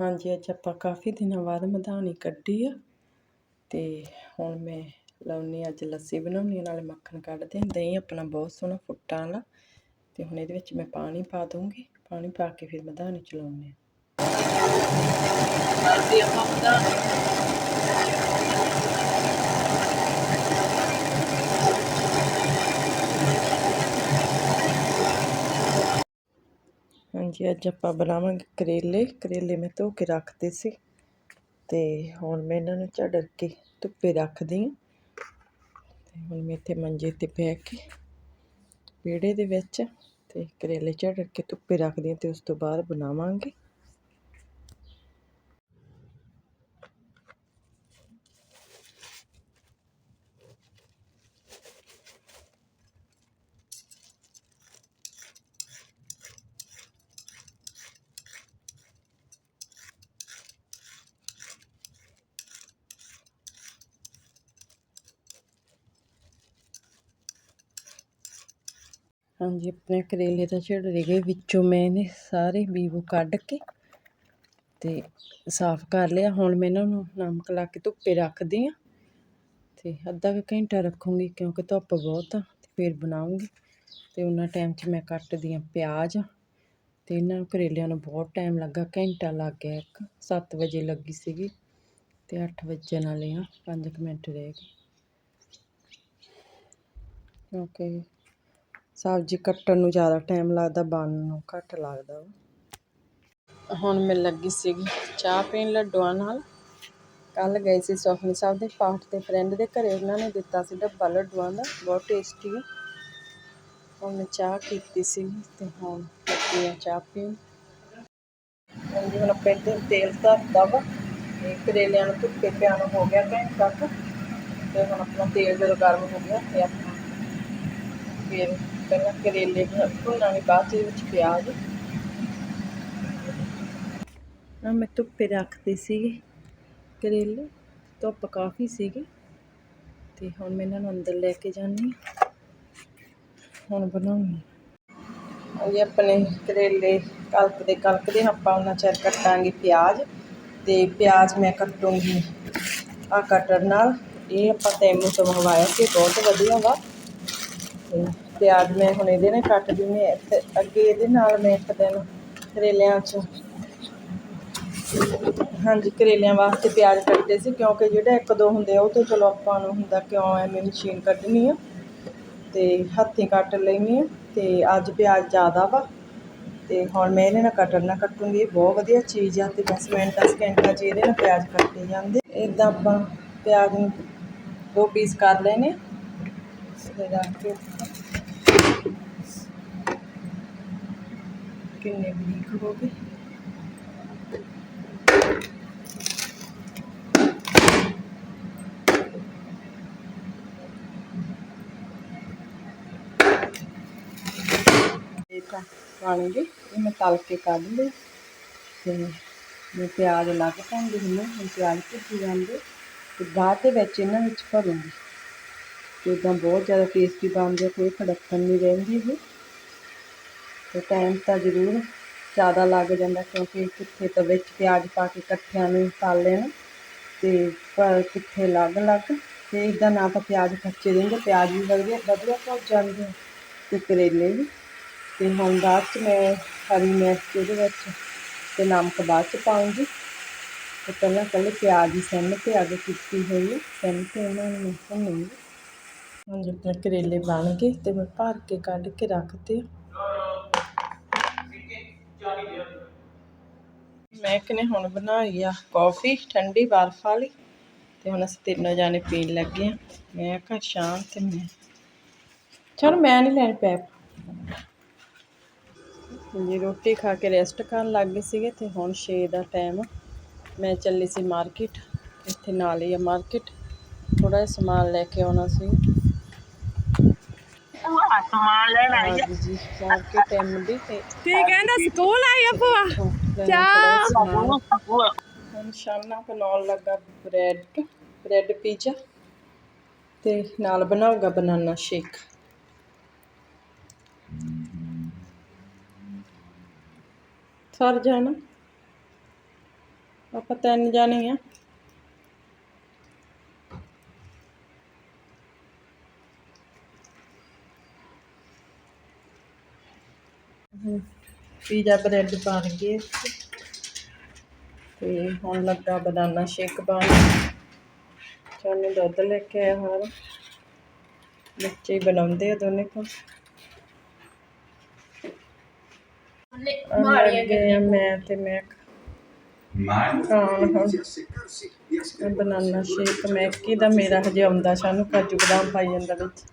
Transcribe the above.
ਹਾਂਜੀ, ਅੱਜ ਆਪਾਂ ਕਾਫੀ ਦਿਨਾਂ ਬਾਅਦ ਮਧਾਣੀ ਕੱਢੀ ਆ। ਤੇ ਹੁਣ ਮੈਂ ਲਾਉਣੀ ਅੱਜ ਲੱਸੀ ਬਣਾਉਣੀ ਨਾਲੇ ਮੱਖਣ ਕੱਢਦੇ ਹਾਂ ਦਹੀਂ ਆਪਣਾ ਬਹੁਤ ਸੋਹਣਾ ਫੁੱਟਾਂ ਵਾਲਾ। ਤੇ ਹੁਣ ਇਹਦੇ ਵਿੱਚ ਮੈਂ ਪਾਣੀ ਪਾ ਦੂੰਗੀ ਪਾਣੀ ਪਾ ਕੇ ਫਿਰ ਮਧਾਣੀ ਚਲਾਉਣੀ ਆ। ਆਪਾਂ ਮਧਾਣੀ ਹਾਂਜੀ, ਅੱਜ ਆਪਾਂ ਬਣਾਵਾਂਗੇ ਕਰੇਲੇ। ਕਰੇਲੇ ਮੈਂ ਧੋ ਕੇ ਰੱਖਦੇ ਸੀ। ਤੇ ਹੁਣ ਮੈਂ ਇਹਨਾਂ ਨੂੰ ਝੜਕ ਕੇ ਧੁੱਪੇ ਰੱਖਦੀ ਹਾਂ। ਤੇ ਹੁਣ ਮੈਂ ਇੱਥੇ ਮੰਜੇ ਤੇ ਬਹਿ ਕੇ ਵਿਹੜੇ ਦੇ ਵਿੱਚ ਤੇ ਕਰੇਲੇ ਝੜਕ ਕੇ ਧੁੱਪੇ ਰੱਖਦੀ ਹਾਂ ਤੇ ਉਸ ਤੋਂ ਬਾਅਦ ਬਣਾਵਾਂਗੇ। ਹਾਂਜੀ, ਆਪਣੇ ਕਰੇਲੇ ਤਾਂ ਝੜ ਗਏ। ਵਿੱਚੋਂ ਮੈਂ ਇਹਨੇ ਸਾਰੇ ਬੀਬੂ ਕੱਢ ਕੇ ਤੇ ਸਾਫ਼ ਕਰ ਲਿਆ। ਹੁਣ ਮੈਂ ਇਹਨਾਂ ਨੂੰ ਨਮਕ ਲਾ ਕੇ ਧੁੱਪੇ ਰੱਖਦੀ ਆ ਤੇ ਅੱਧਾ ਕੁ ਘੰਟਾ ਰੱਖੂੰਗੀ ਕਿਉਂਕਿ ਧੁੱਪ ਬਹੁਤ ਆ ਤੇ ਫਿਰ ਬਣਾਉਂਗੀ। ਤੇ ਉਹਨਾਂ ਟਾਈਮ 'ਚ ਮੈਂ ਕੱਟਦੀ ਆ ਪਿਆਜ਼ ਤੇ ਇਹਨਾਂ ਨੂੰ ਕਰੇਲਿਆਂ ਨੂੰ ਬਹੁਤ ਟਾਈਮ ਲੱਗਾ, ਘੰਟਾ ਲੱਗ ਗਿਆ। ਇੱਕ 7 ਵਜੇ ਲੱਗੀ ਸੀਗੀ ਤੇ 8 ਵਜੇ ਨਾਲ ਆ 5 ਮਿੰਟ ਰਹਿ ਗਏ। ਕਿਉਂਕਿ ਸਬਜ਼ੀ ਕੱਟਣ ਨੂੰ ਜ਼ਿਆਦਾ ਟਾਈਮ ਲੱਗਦਾ, ਬਣਨ ਨੂੰ ਘੱਟ ਲੱਗਦਾ ਵਾ। ਹੁਣ ਮੈਂ ਲੱਗੀ ਸੀਗੀ ਚਾਹ ਪੀਣ ਲੱਡੂਆਂ ਨਾਲ। ਕੱਲ ਗਏ ਸੀ ਸੁਖਨੀ ਸਾਹਿਬ ਦੇ ਪਾਠ ਤੇ ਫਰੈਂਡ ਦੇ ਘਰੇ, ਉਹਨਾਂ ਨੇ ਦਿੱਤਾ ਸੀ ਡੱਬਾ ਲੱਡੂਆਂ ਦਾ, ਬਹੁਤ ਟੇਸਟੀ ਹੁਣ ਮੈਂ ਚਾਹ ਕੀਤੀ ਸੀ ਤੇ ਹੁਣ ਲੱਗੀ ਆ ਚਾਹ ਪੀਣ। ਹਾਂਜੀ ਹੁਣ ਆਪਾਂ ਇੱਧਰ ਤੇਲ ਧਰਦਾ ਵਾ, ਤੇ ਕਰੇਲਿਆਂ ਨੂੰ ਧੁੱਪੇ ਪਿਆ ਹੋ ਗਿਆ ਘੰਟਾ ਤੱਕ ਤੇ ਹੁਣ ਆਪਣਾ ਤੇਲ ਜਦੋਂ ਗਰਮ ਹੋ ਗਿਆ ਤੇ ਆਪਾਂ ਫਿਰ ਪਹਿਲਾਂ ਕਰੇਲੇ ਭੁੰਨਾਂਗੇ ਬਾਅਦ 'ਚ ਇਹਦੇ ਵਿੱਚ ਪਿਆਜ਼। ਆ ਮੈਂ ਧੁੱਪੇ ਰੱਖਦੇ ਸੀਗੇ ਕਰੇਲੇ ਧੁੱਪ ਕਾਫੀ ਸੀਗੀ। ਤੇ ਹੁਣ ਮੈਂ ਇਹਨਾਂ ਨੂੰ ਅੰਦਰ ਲੈ ਕੇ ਹਾਂ। ਹੁਣ ਬਣਾਉਣੀ ਇਹ ਆਪਣੇ ਕਰੇਲੇ ਕਲਕਦੇ ਕਲਕਦੇ ਆਪਾਂ ਉਹਨਾਂ ਚਿਰ ਕੱਟਾਂਗੇ ਪਿਆਜ਼। ਤੇ ਪਿਆਜ਼ ਮੈਂ ਕੱਟੂੰਗੀ ਆ ਕਟਰ ਨਾਲ। ਇਹ ਆਪਾਂ ਤੈਮੂ ਤੋਂ ਮੰਗਵਾਇਆ ਸੀ ਬਹੁਤ ਵਧੀਆ ਵਾ। ਤੇ ਪਿਆਜ਼ ਮੈਂ ਹੁਣ ਇਹਦੇ ਨਾਲ ਕੱਟ ਦਿੰਦੀ ਹਾਂ ਤੇ ਅੱਗੇ ਇਹਦੇ ਨਾਲ ਮੈਂ ਇੱਕ ਦਿਨ ਕਰੇਲਿਆਂ 'ਚ ਹਾਂਜੀ, ਕਰੇਲਿਆਂ ਵਾਸਤੇ ਪਿਆਜ਼ ਕੱਟਦੇ ਸੀ, ਕਿਉਂਕਿ ਜਿਹੜਾ ਇੱਕ ਦੋ ਹੁੰਦੇ ਆ, ਉਹ ਤਾਂ ਚਲੋ ਆਪਾਂ ਨੂੰ ਹੁੰਦਾ ਕਿਉਂ ਐਵੇਂ ਮਸ਼ੀਨ ਕੱਢਣੀ ਆ। ਤੇ ਹੱਥੀਂ ਕੱਟ ਲੈਣੀ ਆ ਤੇ ਅੱਜ ਪਿਆਜ਼ ਜ਼ਿਆਦਾ ਵਾ ਤੇ ਹੁਣ ਮੈਂ ਇਹਦੇ ਨਾਲ ਕਟਰ ਨਾਲ ਕੱਟੂੰਗੀ ਬਹੁਤ ਵਧੀਆ ਚੀਜ਼ ਆ ਤੇ ਬਸ ਮਿੰਟਾਂ ਸਕਿੰਟਾਂ 'ਚ ਇਹਦੇ ਨਾਲ ਪਿਆਜ਼ ਕੱਟੇ ਜਾਂਦੇ। ਇਦਾਂ ਆਪਾਂ ਪਿਆਜ਼ ਨੂੰ ਦੋ ਪੀਸ ਕਰ ਲੈਣੇ ਤੇ ਰੱਖ ਕੇ ਕਿੰਨੇ ਬਰੀਕ ਹੋ ਗਏ ਇਹ ਤਾਂ ਬਣ ਗਏ ਇਹ ਮੈਂ ਤਲ ਕੇ ਕੱਢ ਲਏ ਤੇ ਮੈਂ ਪਿਆਜ਼ ਲੱਗ ਪਾਉਂਗੀ ਹੁਣ ਹੁਣ ਪਿਆਜ਼ ਭੁੱਜੀ ਜਾਂਦੇ ਤੇ ਬਾਅਦ ਦੇ ਵਿੱਚ ਇਹਨਾਂ ਵਿੱਚ ਭਰੂੰਗੀ ਤੇ ਇਦਾਂ ਬਹੁਤ ਜ਼ਿਆਦਾ ਟੇਸਟੀ ਬਣਦੇ ਆ, ਕੋਈ ਖੜਕਣ ਨਹੀਂ ਰਹਿੰਦੀ ਇਹ ਤੇ ਟਾਈਮ ਤਾਂ ਜ਼ਰੂਰ ਜ਼ਿਆਦਾ ਲੱਗ ਜਾਂਦਾ ਕਿਉਂਕਿ ਕਿੱਥੇ ਤਾਂ ਵਿੱਚ ਪਿਆਜ਼ ਪਾ ਕੇ ਇਕੱਠਿਆਂ ਨੂੰ ਤਲ ਲੈਣਾ ਤੇ ਪਰ ਕਿੱਥੇ ਅਲੱਗ-ਅਲੱਗ ਤੇ ਇਦਾਂ ਨਾ ਤਾਂ ਪਿਆਜ਼ ਕੱਚੇ ਰਹਿੰਦੇ ਪਿਆਜ਼ ਵੀ ਵਧੀਆ ਵਧੀਆ ਭੁੱਜ ਜਾਂਦੇ ਆ ਤੇ ਕਰੇਲੇ ਵੀ। ਤੇ ਹੁਣ ਬਾਅਦ 'ਚ ਮੈਂ ਹਰੀ ਮਿਰਚ ਇਹਦੇ ਵਿੱਚ ਤੇ ਨਮਕ ਬਾਅਦ 'ਚ ਪਾਉਂਗੀ। ਤੇ ਪਹਿਲਾਂ ਪਹਿਲੇ ਪਿਆਜ਼ ਹੀ ਸਿਮ ਤੇ ਅੱਗ ਕੀਤੀ ਹੋਈ ਹੈ ਸਿਮ ਤੇ ਇਹਨਾਂ ਨੂੰ ਮੈਂ ਭੁੰਨੂੰਗੀ। ਹੁਣ ਜਿੱਦਾਂ ਕਰੇਲੇ ਬਣ ਗਏ ਤੇ ਮੈਂ ਭਰ ਕੇ ਕੱਢ ਕੇ ਰੱਖਤੇ ਮੈਂ ਕਿਨੇ ਹੁਣ ਬਣਾਈ ਆ ਕਾਫੀ ਠੰਡੀ ਬਰਫ ਵਾਲੀ ਤੇ ਹੁਣ ਅਸੀਂ ਤਿੰਨੋਂ ਜਾਣੇ ਪੀਣ ਲੱਗੇ ਆ। ਮੈਂ ਕਿਹਾ ਸ਼ਾਮ ਤੇ ਮੈਂ ਚਲ ਮੈਂ ਨਹੀਂ ਲੈਣੀ ਪੈਪ। ਜੀ ਰੋਟੀ ਖਾ ਕੇ ਰੈਸਟ ਕਰਨ ਲੱਗ ਗਏ ਸੀਗੇ ਤੇ ਹੁਣ 6 ਦਾ ਟਾਈਮ ਮੈਂ ਚੱਲੀ ਸੀ ਮਾਰਕੀਟ ਇੱਥੇ ਨਾਲ ਹੀ ਆ ਮਾਰਕੀਟ ਥੋੜਾ ਜਿਹਾ ਸਮਾਨ ਲੈ ਕੇ ਆਉਣਾ ਸੀ। ਸਮਾਨ ਲੈਣ ਆਈ ਹਾਂਜੀ ਜੀ ਮਾਰਕੀਟ ਟਾਈਮ ਦੀ ਤੇ ਕੀ ਕਹਿੰਦਾ ਸਕੂਲ ਆਈ ਆ ਭੂਆ? ਚਾਹ ਹੁਣ ਸ਼ਾਨਾ ਬਣਾਉਣ ਲੱਗਾ ਬ੍ਰੈਡ ਬ੍ਰੈਡ ਪੀਜ਼ਾ ਤੇ ਨਾਲ ਬਣਾਊਗਾ ਬਨਾਨਾ ਸ਼ੇਕ। ਸਰ ਜਾਣਾ। ਆਪਾਂ ਤਿੰਨ ਜਾਣੇ ਆ। ਪੀਜ਼ਾ ਬ੍ਰੈਡ ਬਣ ਗਏ ਤੇ ਹੁਣ ਲੱਗਾ ਬਨਾਨਾ ਸ਼ੇਕ ਬਣ ਚਾਨੂੰ ਦੁੱਧ ਲੈ ਕੇ ਆਇਆ ਹੋਰ ਬੱਚੇ ਹੀ ਬਣਾਉਂਦੇ ਆ ਦੋਨੇ ਆ ਮੈਂ ਤੇ ਮੈਂ। ਹੁਣ ਬਨਾਨਾ ਸ਼ੇਕ ਮੈਕੀ ਦਾ ਮੇਰਾ ਹਜੇ ਆਉਂਦਾ ਸਾਨੂੰ ਕਾਜੂ ਬਦਾਮ ਪਾਈ ਜਾਂਦਾ ਵਿੱਚ।